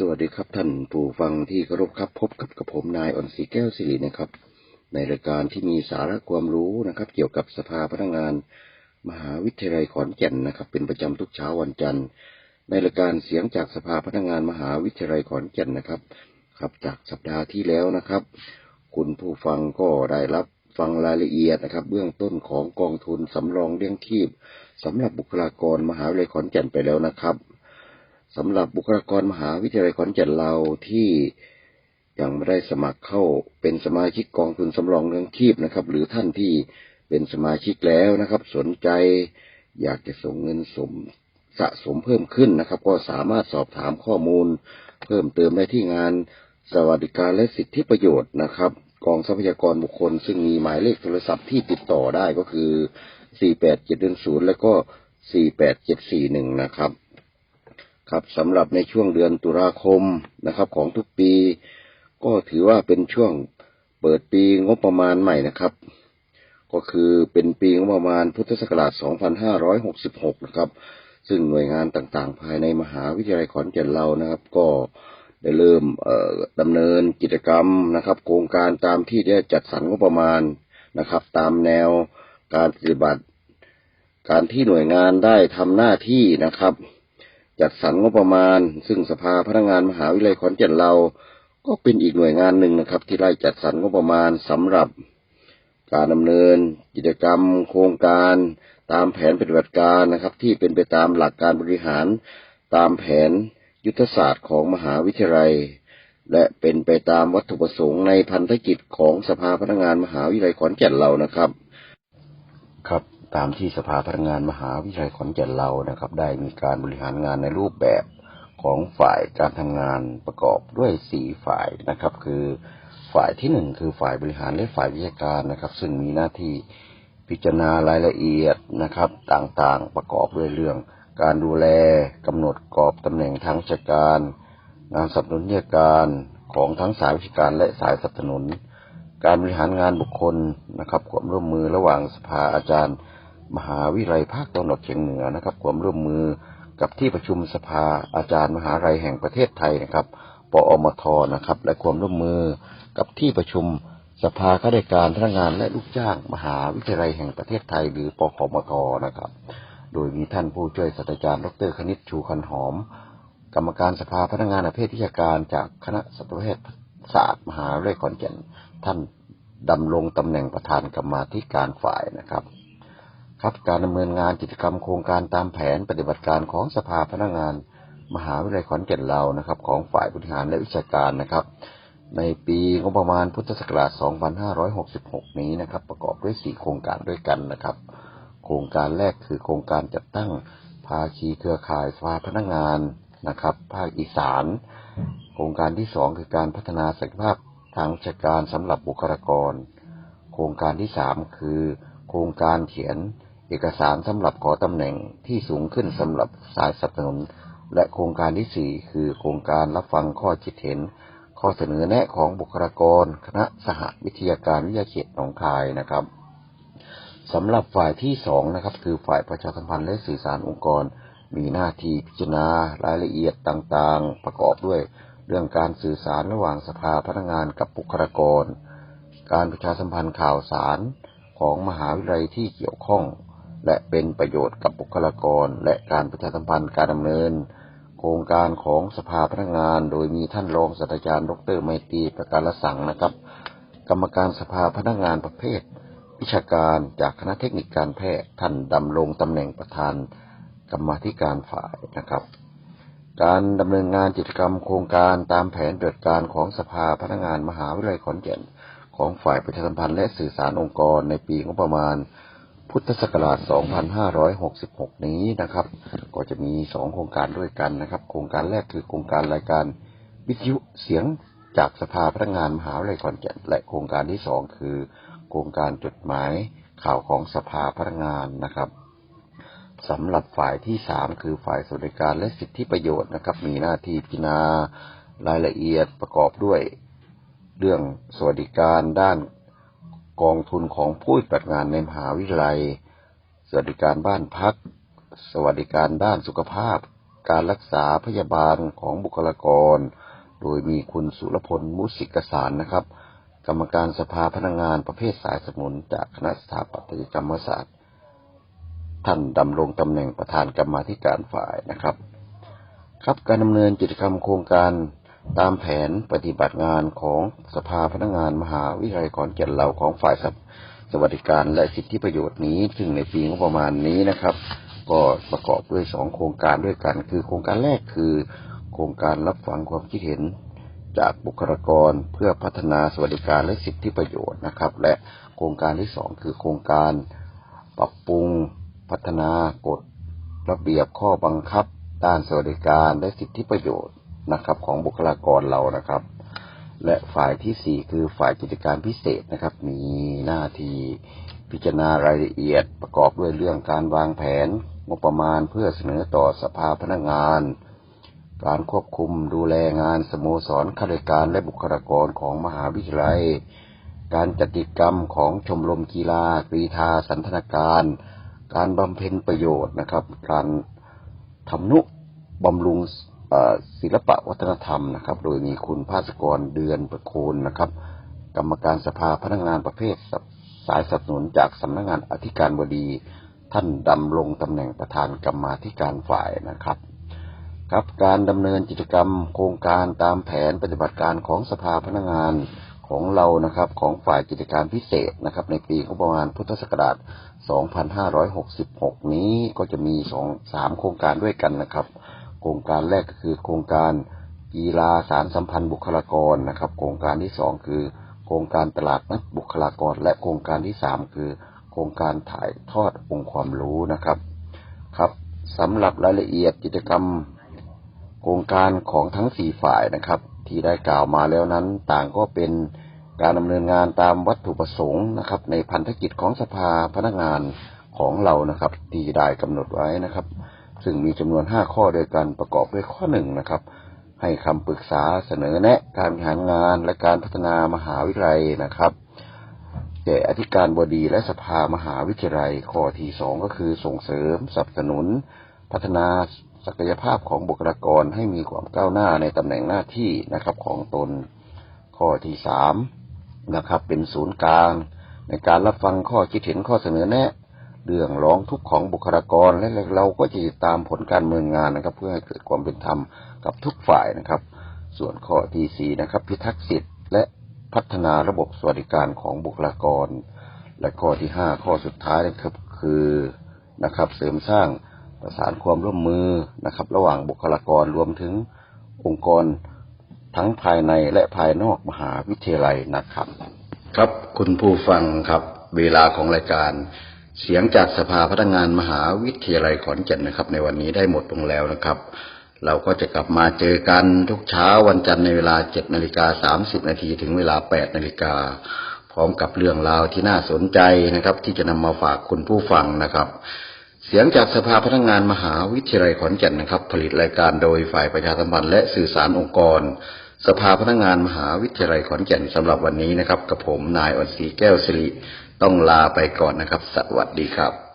สวัสดีครับท่านผู้ฟังที่เคารพครับ พบกับกระผมนายอ่อนศรีแก้วสิรินะครับ ในรายการที่มีสาระความรู้นะครับ เกี่ยวกับสภาพนักงาน มหาวิทยาลัยขอนแก่นนะครับ เป็นประจำทุกเช้าวันจันทร์ ในรายการเสียงจากสภาพนักงานมหาวิทยาลัยขอนแก่นนะครับ ครับจากสัปดาห์ที่แล้วนะครับ คุณผู้ฟังก็ได้รับฟังรายละเอียดนะครับ เบื้องต้นของกองทุนสำรองเลี้ยงชีพสำหรับบุคลากรมหาวิทยาลัยขอนแก่นไปแล้วนะครับ สำหรับบุคลากรมหาวิทยาลัยขอนแก่นเราที่ยังไม่ได้สมัครเข้าเป็นสมาชิกกองทุนสำรองเลี้ยงชีพนะครับ หรือท่านที่เป็นสมาชิกแล้วนะครับ สนใจอยากจะส่งเงินสมสะสมเพิ่มขึ้นนะครับ ก็สามารถสอบถามข้อมูล เพิ่มเติมได้ที่งานสวัสดิการและสิทธิประโยชน์นะครับ กองทรัพยากรบุคคล ซึ่งมีหมายเลขโทรศัพท์ที่ติดต่อได้ก็คือ 48710 แล้วก็ 48741 นะครับ ครับสำหรับในช่วงเดือนตุลาคมนะครับของทุกปี ก็ถือว่าเป็นช่วงเปิดปีงบประมาณใหม่นะครับ ก็คือเป็นปีงบประมาณพุทธศักราช 2566 นะครับ ซึ่งหน่วยงานต่างๆ ภายในมหาวิทยาลัยขอนแก่นเรานะครับ ก็ได้เริ่มดำเนินกิจกรรมนะครับ โครงการตามที่ได้จัดสรรงบประมาณนะครับ ตามแนวการปฏิบัติ การที่หน่วยงานได้ทำหน้าที่นะครับ จัดสรรงบประมาณ ซึ่งสภาพนักงานมหาวิทยาลัยขอนแก่นเรา ก็เป็นอีกหน่วยงานหนึ่งนะครับ ที่ได้จัดสรรงบประมาณสำหรับการดำเนิน กิจกรรม โครงการ ตามแผนปฏิบัติการนะครับ ที่เป็นไปตามหลักการบริหาร ตามแผนยุทธศาสตร์ของมหาวิทยาลัย และเป็นไปตามวัตถุประสงค์ในพันธกิจของสภาพนักงานมหาวิทยาลัยขอนแก่นเรานะครับ ครับ ตามที่สภาพนักงานมหาวิทยาลัยขอนแก่นเรานะครับ ได้มีการบริหารงานในรูปแบบของฝ่ายการทำงานประกอบด้วยสี่ฝ่ายนะครับ คือฝ่ายที่หนึ่งคือฝ่ายบริหารและฝ่ายวิชาการนะครับ ซึ่งมีหน้าที่พิจารณารายละเอียดนะครับ ต่างๆประกอบด้วยเรื่อง การดูแลกำหนดกรอบตำแหน่งทางราชการ งานสนับสนุนราชการของทั้งสายวิชาการและสายสนับสนุน การบริหารงานบุคคลนะครับความร่วมมือระหว่างสภาอาจารย์ มหาวิทยาลัยภาคตะวันออกเฉียงเหนือนะครับ ความร่วมมือกับที่ประชุมสภาอาจารย์มหาวิทยาลัยแห่งประเทศไทยนะครับปอมทนะครับ และความร่วมมือกับที่ประชุมสภาข้าราชการพนักงานและลูกจ้างมหาวิทยาลัยแห่งประเทศไทย หรือปคมทนะครับ โดยมีท่านผู้ช่วยศาสตราจารย์ ดรคณิตชูคันหอม กรรมการสภาพนักงานอาเพศวิชาการจากคณะสัตวแพทยศาสตร์มหาวิทยาลัยขอนแก่นท่านดำรงตำแหน่งประธานกรรมาธิการฝ่ายนะครับ ครับการดำเนินงานกิจกรรมโครงการตามแผนปฏิบัติการของสภาพนักงาน มหาวิทยาลัยขอนแก่นเรานะครับ ของฝ่ายบริหารและวิชาการนะครับ ในปีงบประมาณพุทธศักราช 2566 นี้นะครับ ประกอบด้วย 4 โครงการด้วยกันนะครับ โครงการแรกคือโครงการจัดตั้งภาคีเครือข่ายสภาพนักงานนะครับ ภาคอีสาน โครงการที่ 2 คือการพัฒนาศักยภาพทางวิชาการสำหรับบุคลากร โครงการที่ 3 คือ โครงการเขียน เอกสารสำหรับขอตำแหน่งที่สูงขึ้นสำหรับสายสนับสนุน และโครงการที่4คือโครงการรับฟังข้อคิดเห็น ข้อเสนอแนะของบุคลากร คณะสหวิทยาการวิทยาเขตหนองคายนะครับสำหรับฝ่ายที่2นะครับ คือฝ่ายประชาสัมพันธ์และสื่อสารองค์กร มีหน้าที่พิจารณารายละเอียดต่างๆ ประกอบด้วย เรื่องการสื่อสารระหว่างสภาพนักงานกับบุคลากร การประชาสัมพันธ์ข่าวสารของมหาวิทยาลัยที่เกี่ยวข้อง และเป็นประโยชน์กับบุคลากร และการประชาสัมพันธ์การดำเนิน โครงการของสภาพนักงาน โดยมีท่านรองศาสตราจารย์ดรไมตรีประการสังนะครับ กรรมการสภาพนักงานประเภท วิชาการจากคณะเทคนิคการแพทย์ท่านดำรงตำแหน่งประธานกรรมธิการฝ่ายนะครับ การดำเนินงานกิจกรรมโครงการตามแผนปฏิบัติการของสภาพนักงานมหาวิทยาลัยขอนแก่นของฝ่ายประชาสัมพันธ์และสื่อสารองค์กรในปีงบประมาณ พุทธศักราช 2566 นี้นะครับ ก็จะมี 2 โครงการด้วยกันนะครับ โครงการแรกคือโครงการรายการวิทยุเสียงจากสภาพนักงานมหาวิทยาลัยขอนแก่นและโครงการที่ 2 คือ โครงการจดหมายข่าวของสภาพนักงานนะครับสำหรับฝ่ายที่สามคือฝ่ายสวัสดิการและสิทธิประโยชน์นะครับ มีหน้าที่พิจารณารายละเอียดประกอบด้วย เรื่องสวัสดิการด้าน กองทุนของผู้ปฏิบัติงานในมหาวิทยาลัย สวัสดิการบ้านพัก สวัสดิการด้านสุขภาพ การรักษาพยาบาลของบุคลากร โดยมีคุณสุรพลมุสิกสารนะครับ กรรมการสภาพนักงานประเภทสายสมุนจากคณะสถาปัตยกรรมศาสตร์ ท่านดำรงตำแหน่งประธานกรรมาธิการฝ่ายนะครับ ครับการดำเนินกิจกรรมโครงการ ตามแผนปฏิบัติงานของสภาพนักงานมหาวิทยาลัยขอนแก่นเราของฝ่ายสวัสดิการและสิทธิประโยชน์นี้ ซึ่งในปีงบประมาณนี้นะครับ ก็ประกอบด้วยสองโครงการด้วยกัน คือโครงการแรกคือ โครงการรับฟังความคิดเห็นจากบุคลากรเพื่อพัฒนาสวัสดิการและสิทธิประโยชน์นะครับ และโครงการที่สองคือโครงการปรับปรุงพัฒนากฎระเบียบข้อบังคับด้านสวัสดิการและสิทธิประโยชน์ นะครับของบุคลากรเรานะครับ และฝ่ายที่สี่คือฝ่ายกิจการพิเศษนะครับ มีหน้าที่พิจารณารายละเอียดประกอบด้วยเรื่องการวางแผนงบประมาณเพื่อเสนอต่อสภาพนักงาน การควบคุมดูแลงานสโมสรข้าราชการและบุคลากรของมหาวิทยาลัย การจัดกิจกรรมของชมรมกีฬา กรีธาสันทนาการ การบำเพ็ญประโยชน์นะครับ การทำนุบำรุง ศิลปะวัฒนธรรมนะครับ โดยมีคุณภาสกรเดือนประโคนนะครับ กรรมการสภาพนักงานประเภทสายสนับสนุนจากสำนักงานอธิการบดี ท่านดำรงตำแหน่งประธานกรรมาธิการฝ่ายนะครับครับการดำเนินกิจกรรมโครงการตามแผนปฏิบัติการของสภาพนักงานของเรานะครับของฝ่ายกิจการพิเศษนะครับ ในปีงบประมาณพุทธศักราช 2566 นี้ก็จะมีสองสามโครงการด้วยกันนะครับ ครงการแรกก็คือโครงการกีฬาสารสัมพันธ์บุคลากรนะครับ โครงการที่สองคือ โครงการตลาดนัดบุคลากร และโครงการที่สามคือ โครงการถ่ายทอดองค์ความรู้นะครับครับสำหรับรายละเอียดกิจกรรม โครงการของทั้งสี่ฝ่ายนะครับ ที่ได้กล่าวมาแล้วนั้น ต่างก็เป็นการดำเนินงานตามวัตถุประสงค์นะครับ ในพันธกิจของสภาพนักงานของเรานะครับ ที่ได้กำหนดไว้นะครับ ซึ่งมีจำนวนห้าข้อด้วยกันประกอบด้วยข้อหนึ่งนะครับ ให้คำปรึกษาเสนอแนะ การบริหารงานและการพัฒนามหาวิทยาลัยนะครับแก่อธิการบดีและสภามหาวิทยาลัย ข้อที่สองก็คือส่งเสริมสนับสนุน พัฒนาศักยภาพของบุคลากรให้มีความก้าวหน้าในตำแหน่งหน้าที่นะครับของตน ข้อที่สามนะครับ เป็นศูนย์กลางในการรับฟังข้อคิดเห็นข้อเสนอแนะ เรื่องร้องทุกข์ของบุคลากรและเราก็จะติดตามผลการดำเนินงานนะครับ เพื่อให้เกิดความเป็นธรรมกับทุกฝ่ายนะครับ ส่วนข้อที่สี่นะครับ พิทักษ์สิทธิ์และพัฒนาระบบสวัสดิการของบุคลากร และข้อที่ห้าข้อสุดท้ายนะครับคือนะครับเสริมสร้างประสานความร่วมมือนะครับ ระหว่างบุคลากรรวมถึงองค์กรทั้งภายในและภายนอกมหาวิทยาลัยนะครับ ครับคุณผู้ฟังครับเวลาของรายการ เสียงจากสภาพนักงานมหาวิทยาลัยขอนแก่นนะครับ ในวันนี้ได้หมดลงแล้วนะครับ เราก็จะกลับมาเจอกันทุกเช้าวันจันทร์ในเวลา7นาฬิกา30นาทีถึงเวลา8นาฬิกาพร้อมกับเรื่องราวที่น่าสนใจนะครับ ที่จะนำมาฝากคุณผู้ฟังนะครับ เสียงจากสภาพนักงานมหาวิทยาลัยขอนแก่นนะครับ ผลิตรายการโดยฝ่ายประชาสัมพันธ์และสื่อสารองค์กรสภาพนักงานมหาวิทยาลัยขอนแก่นสำหรับวันนี้นะครับ กับผมนายอ่อนศรีแก้วสิริ ต้องลาไปก่อนนะครับ สวัสดีครับ